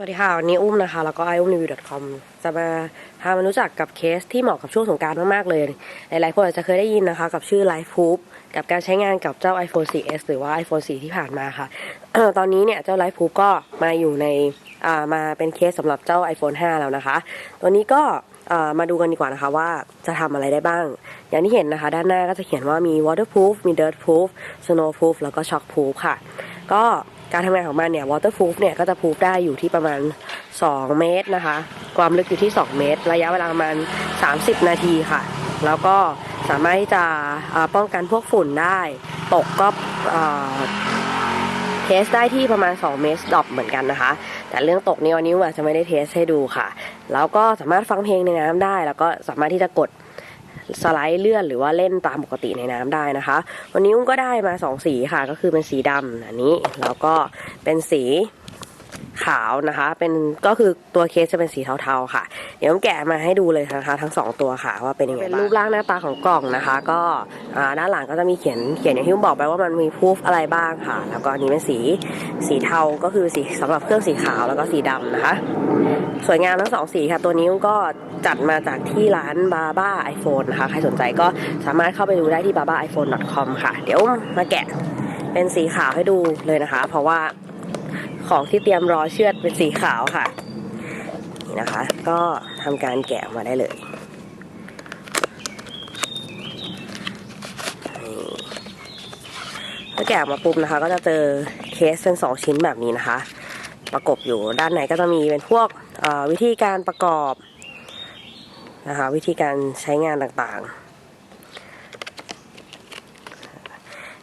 สวัสดีค่ะวันนี้อุ้มนะคะ แล้วก็ i อุ้มรีวิว .com จะมาพามารู้จักกับเคสที่เหมาะกับช่วงสงการมาก ๆ เลย หลาย ๆ คนอาจจะเคยได้ยินนะคะ กับชื่อ Life Proof กับการใช้งานกับเจ้า iPhone 4s หรือว่า iPhone 4 ที่ผ่านมาค่ะ ตอนนี้เนี่ยเจ้า Life Proof ก็มาอยู่ในามาเป็นเคสสำหรับเจ้า iPhone 5 แล้วนะคะ ตัวนี้ก็มาดูกันดีกว่านะคะว่าจะทำอะไรได้บ้าง อย่างที่เห็นนะคะ ด้านหน้าก็จะเขียนว่ามี waterproof มี dirtproof snowproof แล้วก็ shockproof ค่ะ ก็ การทำงานของมันเนี่ย waterproof เนี่ยก็จะ proof ได้อยู่ที่ประมาณ 2 เมตรนะคะ ความลึกอยู่ที่ 2 เมตร ระยะเวลาประมาณ 30 นาทีค่ะ แล้วก็สามารถที่จะป้องกันพวกฝุ่นได้ ตกก็เทสได้ที่ประมาณ 2 เมตรดอปเหมือนกันนะคะ แต่เรื่องตกนี่วันนี้อาจจะไม่ได้เทสให้ดูค่ะ แล้วก็สามารถฟังเพลงในน้ำได้ แล้วก็สามารถที่จะกด สไลด์เลื่อนหรือว่าเล่นตามปกติในน้ำได้นะคะ วันนี้อุ้มก็ได้มาสองสีค่ะก็คือเป็นสีดำอันนี้แล้วก็เป็นสี ขาวนะคะ เป็นก็คือตัวเคสจะเป็นสีเทาๆค่ะ เดี๋ยวอุ้มแกะมาให้ดูเลยนะคะ ทั้งสองตัวค่ะว่าเป็นยังไงเป็นรูปร่างหน้าตาของกล่องนะคะ ก็อ่าด้านหลังก็จะมีเขียนเขียนอย่างที่อุ้มบอกไปว่ามันมีพูฟอะไรบ้างค่ะ แล้วก็อันนี้เป็นสีสีเทาก็คือสีสำหรับเครื่องสีขาวแล้วก็สีดำนะคะ สวยงามทั้งสองสีค่ะ ตัวนี้ก็จัดมาจากที่ร้าน Baba iPhone นะคะ ใครสนใจก็สามารถเข้าไปดูได้ที่ babaiphone.com ค่ะ เดี๋ยวมาแกะเป็นสีขาวให้ดูเลยนะคะ เพราะว่า ของที่เตรียมรอเชือดเป็นสีขาวค่ะนี่นะคะ ก็ทำการแกะมาได้เลยถ้าแกะมาปุ๊บนะคะ ก็จะเจอเคสเป็นสองชิ้นแบบนี้นะคะ ประกบอยู่ด้านในก็จะมีเป็นพวกวิธีการประกอบนะคะวิธีการใช้งานต่างๆ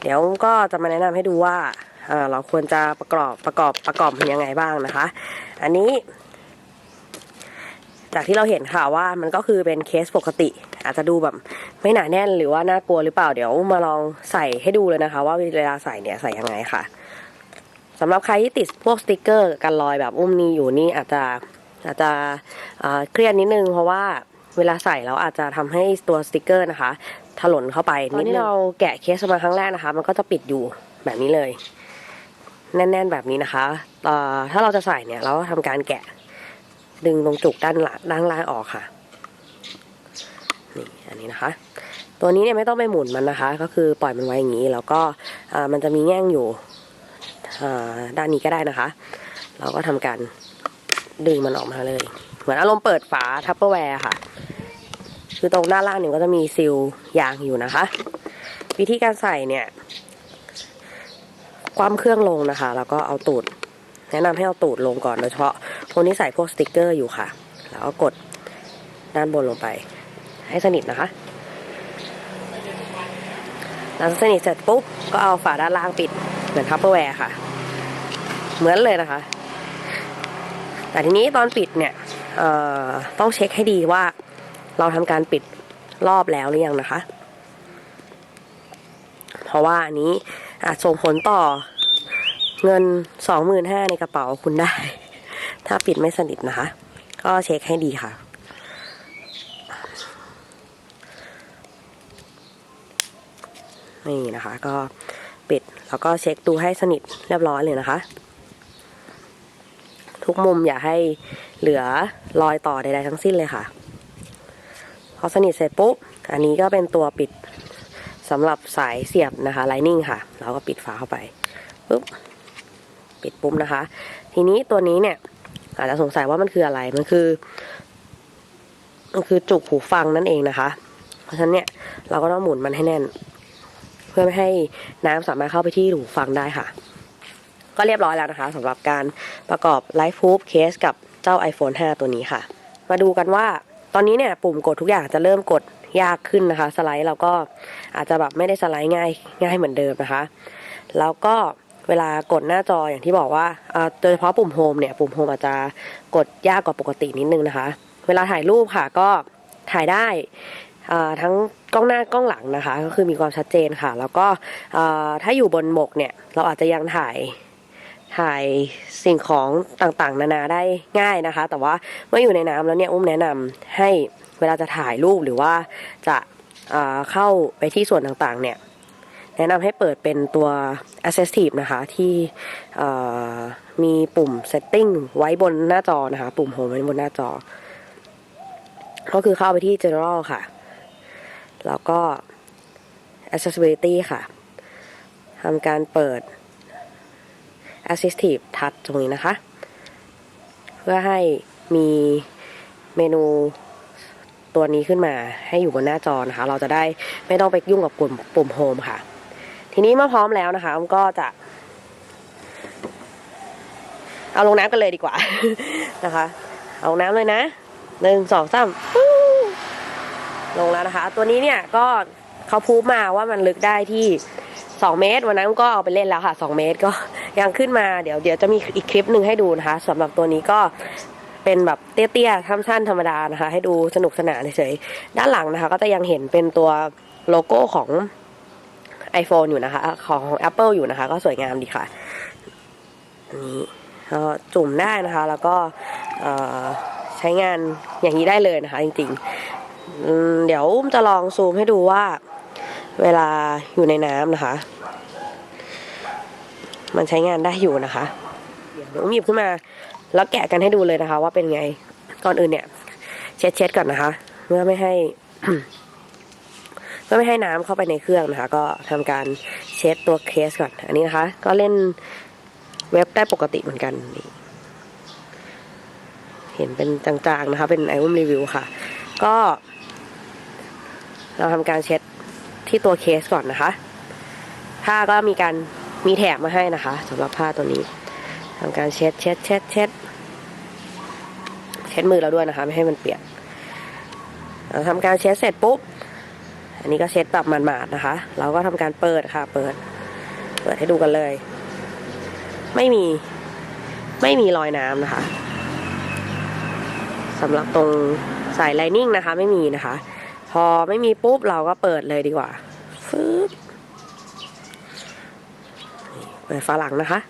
เดี๋ยวก็จะมาแนะนำให้ดูว่า เเราควรจะประกอบประกอบประกอบมันยังไงบ้างนะคะ อันนี้ จากที่เราเห็นค่ะว่ามันก็คือเป็นเคสปกติ อาจจะดูแบบไม่หนาแน่นหรือว่าน่ากลัวหรือเปล่าเดี๋ยวมาลองใส่ให้ดูเลยนะคะ ว่าเวลาใส่เนี่ยใส่ยังไงค่ะสำหรับใครที่ติดพวกสติกเกอร์กันรอยแบบอุ้มนี่อยู่นี่อาจจะอาจจะเครียดนิดนึงเพราะว่าเวลาใส่แล้วอาจจะทำให้ตัวสติกเกอร์นะคะถลนเข้าไปตอนที่เราแกะเคสมาครั้งแรกนะคะ มันก็จะปิดอยู่แบบนี้เลย แน่น ๆ แบบนี้นะคะเอ่อถ้าเราจะใส่เนี่ยเราก็ทำการแกะ ดึงตรงจุกด้านหลังด้านล่างออกค่ะนี่อันนี้นะคะ ตัวนี้เนี่ยไม่ต้องไปหมุนมันนะคะ ก็คือปล่อยมันไว้อย่างนี้ แล้วก็มันจะมีแง่งอยู่ด้านนี้ก็ได้นะคะ เราก็ทำการดึงมันออกมาเลย เหมือนอารมณ์เปิดฝาทัพเปอร์แวร์ค่ะ คือตรงด้านล่างเนี่ยก็จะมีซิลยางอยู่นะคะ วิธีการใส่เนี่ย ความเครื่องลงนะคะ แล้วก็เอาตูด แนะนำให้เอาตูดลงก่อนโดยเฉพาะคนที่ใส่พวกสติกเกอร์อยู่ค่ะ แล้วก็กดด้านบนลงไป ให้สนิทนะคะหลังสนิทเสร็จปุ๊บก็เอาฝาด้านล่างปิดเหมือนทัพเปอร์แวร์ค่ะ เหมือนเลยนะคะ แต่ทีนี้ตอนปิดเนี่ยต้องเช็คให้ดีว่าเราทำการปิดรอบแล้วหรือยังนะคะ เพราะว่าอันนี้ อาจส่งผลต่อเงินสองหมื่นห้าในกระเป๋าคุณได้ ถ้าปิดไม่สนิทนะคะ ก็เช็คให้ดีค่ะ นี่นะคะ ก็ปิดแล้วก็เช็คดูให้สนิทเรียบร้อยเลยนะคะ ทุกมุมอย่าให้เหลือรอยต่อใดๆทั้งสิ้นเลยค่ะ พอสนิทเสร็จปุ๊บ อันนี้ก็เป็นตัวปิด สำหรับสายเสียบนะคะไลนิ่งค่ะ เราก็ปิดฝาเข้าไปปุ๊บปิดปุ๊บนะคะ ทีนี้ตัวนี้เนี่ย อาจจะสงสัยว่ามันคืออะไรมันคือมันคือจุกหูฟังนั่นเองนะคะ เพราะฉะนั้นเนี่ยเราก็ต้องหมุนมันให้แน่น เพื่อไม่ให้น้ำสามารถเข้าไปที่หูฟังได้ค่ะ ก็เรียบร้อยแล้วนะคะสำหรับการประกอบ Life Proof Case กับเจ้า iPhone 5 ตัวนี้ค่ะ มาดูกันว่าตอนนี้เนี่ยปุ่มกดทุกอย่างจะเริ่มกด ยากขึ้นนะคะ สไลด์เราก็อาจจะแบบไม่ได้สไลด์ง่ายง่ายเหมือนเดิมนะคะ แล้วก็เวลากดหน้าจออย่างที่บอกว่าโดยเฉพาะปุ่มโฮมเนี่ยปุ่มโฮมอาจจะกดยากกว่าปกตินิดนึงนะคะ เวลาถ่ายรูปค่ะก็ถ่ายได้ทั้งกล้องหน้ากล้องหลังนะคะ ก็คือมีความชัดเจนค่ะ แล้วก็ถ้าอยู่บนบกเนี่ยเราอาจจะยังถ่ายถ่ายสิ่งของต่างๆ นานาได้ง่ายนะคะ แต่ว่าเมื่ออยู่ในน้ำแล้วเนี่ยอุ้มแนะนำให้ เวลาจะถ่ายรูปหรือว่าจะอ่าเข้าไปที่ส่วนต่างๆ เนี่ย แนะนำให้เปิดเป็นตัว Assistive นะคะ ที่มีปุ่ม Setting ไว้บนหน้าจอนะคะ ปุ่ม Home ไว้บนหน้าจอ ก็คือเข้าไปที่ General ค่ะ แล้วก็ Accessibility ค่ะทำการเปิด Assistive Touch ตรงนี้นะคะ เพื่อให้มีเมนู ตัวนี้ขึ้นมาให้อยู่บนหน้าจอนะคะ เราจะได้ไม่ต้องไปยุ่งกับปุ่มปุ่มโฮมค่ะ ทีนี้เมื่อพร้อมแล้วนะคะก็จะเอาลงน้ำกันเลยดีกว่านะคะ เอาลงน้ำเลยนะหนึ่งสองสามลงแล้วนะคะ ตัวนี้เนี่ยก็เขาพูดมาว่ามันลึกได้ที่สองเมตร วันนั้นก็เอาไปเล่นแล้วค่ะสองเมตรก็ยังขึ้นมาเดี๋ยวเดี๋ยวจะมีอีกคลิปหนึ่งให้ดูนะคะสำหรับตัวนี้ก็ เป็นแบบเตี้ยๆสั้นๆธรรมดานะคะ ให้ดูสนุกสนานเฉยๆด้านหลังนะคะ ก็จะยังเห็นเป็นตัวโลโก้ของ iPhone อยู่นะคะ ของ Apple อยู่นะคะ ก็สวยงามดีค่ะนนี้ก็จุ่มได้นะคะ แล้วก็ใช้งานอย่างนี้ได้เลยนะคะ จริงๆ เดี๋ยวจะลองซูมให้ดูว่าเวลาอยู่ในน้ำนะคะ มันใช้งานได้อยู่นะคะ เดี๋ยวอุ้มหยิบขึ้นมา แล้วแกะกันให้ดูเลยนะคะ ว่าเป็นไง ก่อนอื่นเนี่ย เช็ดเช็ดก่อนนะคะเพื่อไม่ให้เพื่อไม่ให้น้ำเข้าไปในเครื่องนะคะ ก็ทำการเช็ดตัวเคสก่อน อันนี้นะคะ ก็เล่นเว็บได้ปกติเหมือนกันนี่เห็นเป็นจางๆนะคะ เป็นไอวุมรีวิวค่ะ ก็ เราทำการเช็ดที่ตัวเคสก่อนนะคะ ผ้าก็มีการมีแถบมาให้นะคะสำหรับผ้าตัวนี้ ทำการเช็ดเช็ดเช็ดเช็ดเช็ดมือเราด้วยนะคะ ไม่ให้มันเปียกเราทำการเช็ดเสร็จปุ๊บ อันนี้ก็เช็ดแบบหมาดๆนะคะ เราก็ทำการเปิดค่ะ เปิด เปิดให้ดูกันเลย ไม่มี ไม่มีรอยน้ำนะคะสำหรับตรงสายไลนิ่งนะคะ ไม่มีนะคะ พอไม่มีปุ๊บเราก็เปิดเลยดีกว่าฟึ๊บเปิดฝาหลังนะคะ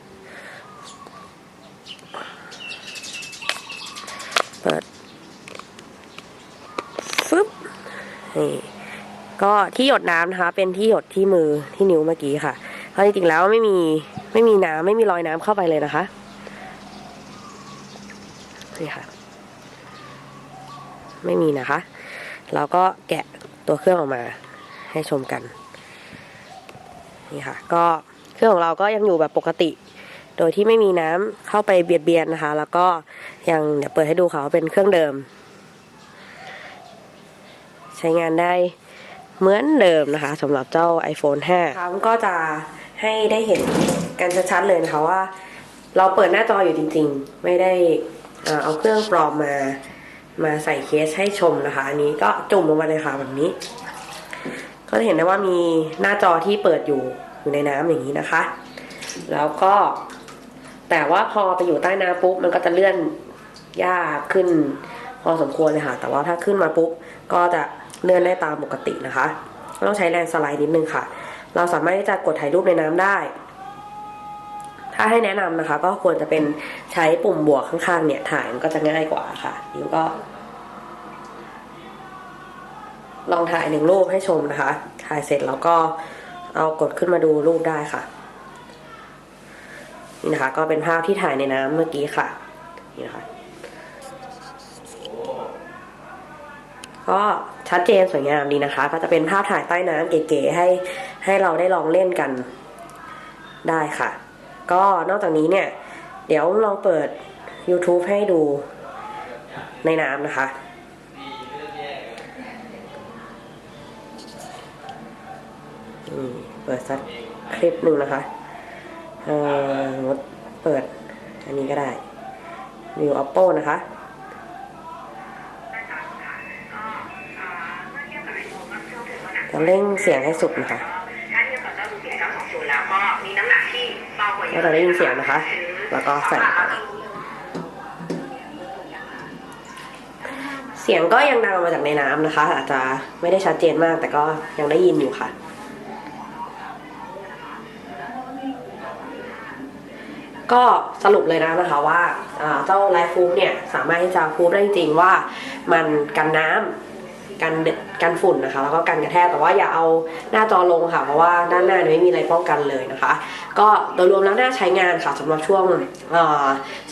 เปิดฟึบ นี่ก็ที่หยดน้ำนะคะ เป็นที่หยดที่มือที่นิ้วเมื่อกี้ค่ะเพราะจริงๆแล้วไม่มีไม่มีน้ำไม่มีรอยน้ำเข้าไปเลยนะคะนี่ค่ะ ไม่มีนะคะ เราก็แกะตัวเครื่องออกมาให้ชมกัน นี่ค่ะ ก็เครื่องของเราก็ยังอยู่แบบปกติ โดยที่ไม่มีน้ำเข้าไปเบียดเบียนนะคะ แล้วก็ยังเดี๋ยวเปิดให้ดูค่ะว่าเป็นเครื่องเดิม ใช้งานได้เหมือนเดิมนะคะสำหรับเจ้า iPhone 5ครับก็จะให้ได้เห็นกันชัดๆเลยนะคะว่า เราเปิดหน้าจออยู่จริงๆ ไม่ได้เอ่อเอาเครื่องปลอมมามาใส่เคสให้ชมนะคะ อันนี้ก็จุ่มลงมาเลยค่ะแบบนี้ ก็จะเห็นได้ว่ามีหน้าจอที่เปิดอยู่อยู่ในน้ำอย่างนี้นะคะ แล้วก็ แต่ว่าพอไปอยู่ใต้น้ำปุ๊บมันก็จะเลื่อนยากขึ้น พอสมควรเลยค่ะ แต่ว่าถ้าขึ้นมาปุ๊บก็จะ เลื่อนได้ตามปกตินะคะต้องใช้แรงสไลด์นิดนึงค่ะ เราสามารถที่จะกดถ่ายรูปในน้ำได้ ถ้าให้แนะนำนะคะ ก็ควรจะเป็นใช้ปุ่มบวกข้างๆ เนี่ยถ่ายมันก็จะง่ายกว่าค่ะนิ้วก็ ลองถ่ายหนึ่งรูปให้ชมนะคะ ถ่ายเสร็จแล้วก็เอากดขึ้นมาดูรูปได้ค่ะ นี่นะคะ ก็เป็นภาพที่ถ่ายในน้ำเมื่อกี้ค่ะ นี่นะคะก็ ชัดเจนสวยงามดีนะคะ ก็จะเป็นภาพถ่ายใต้น้ำเก๋ๆให้ให้เราได้ลองเล่นกันได้ค่ะ ก็นอกจากนี้เนี่ย เดี๋ยวลองเปิด YouTube ให้ดูในน้ำนะคะอืมเปิดสักคลิปหนึ่งนะคะเอ่อมมติเปิดอันนี้ก็ได้วิว Oppo นะคะ จะเร่งเสียงให้สุดนะคะถ้าเทียบกับเจ้าดูเสียง920แล้วก็มีน้ำหนักที่เบากว่าเยก็อะจะได้ยินเสียงนะคะ แล้วก็ใส่ เสียงก็ยังดังมาจากในน้ำนะคะ อาจจะไม่ได้ชัดเจนมากแต่ก็ยังได้ยินอยู่ค่ะก็สรุปเลยนะนะคะว่าเจ้าไลฟ์ฟูฟเนี่ย สามารถที่จะฟูฟได้จริงว่ามันกันน้ำ กันกันฝุ่นนะคะ แล้วก็กันกระแทกแต่ว่าอย่าเอาหน้าจอลงค่ะ เพราะว่าด้านหน้าไม่มีอะไรป้องกันเลยนะคะ ก็โดยรวมแล้วน่าใช้งานค่ะสำหรับช่วง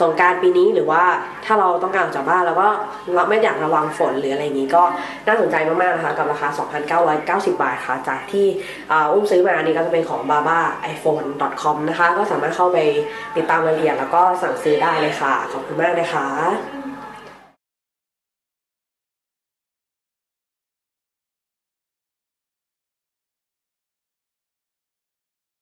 สงการปีนี้หรือว่าถ้าเราต้องการออกจากบ้านแล้วก็เราไม่อยากระวังฝนหรืออะไรอย่างนี้ก็น่าสนใจมากๆนะคะกับราคา 2,990 บาทค่ะจากที่อุ้มซื้อมาอันนี้ก็จะเป็นของ baba iphone com นะคะ ก็สามารถเข้าไปติดตามรายละเอียดแล้วก็สั่งซื้อได้เลยค่ะ ขอบคุณมากนะคะ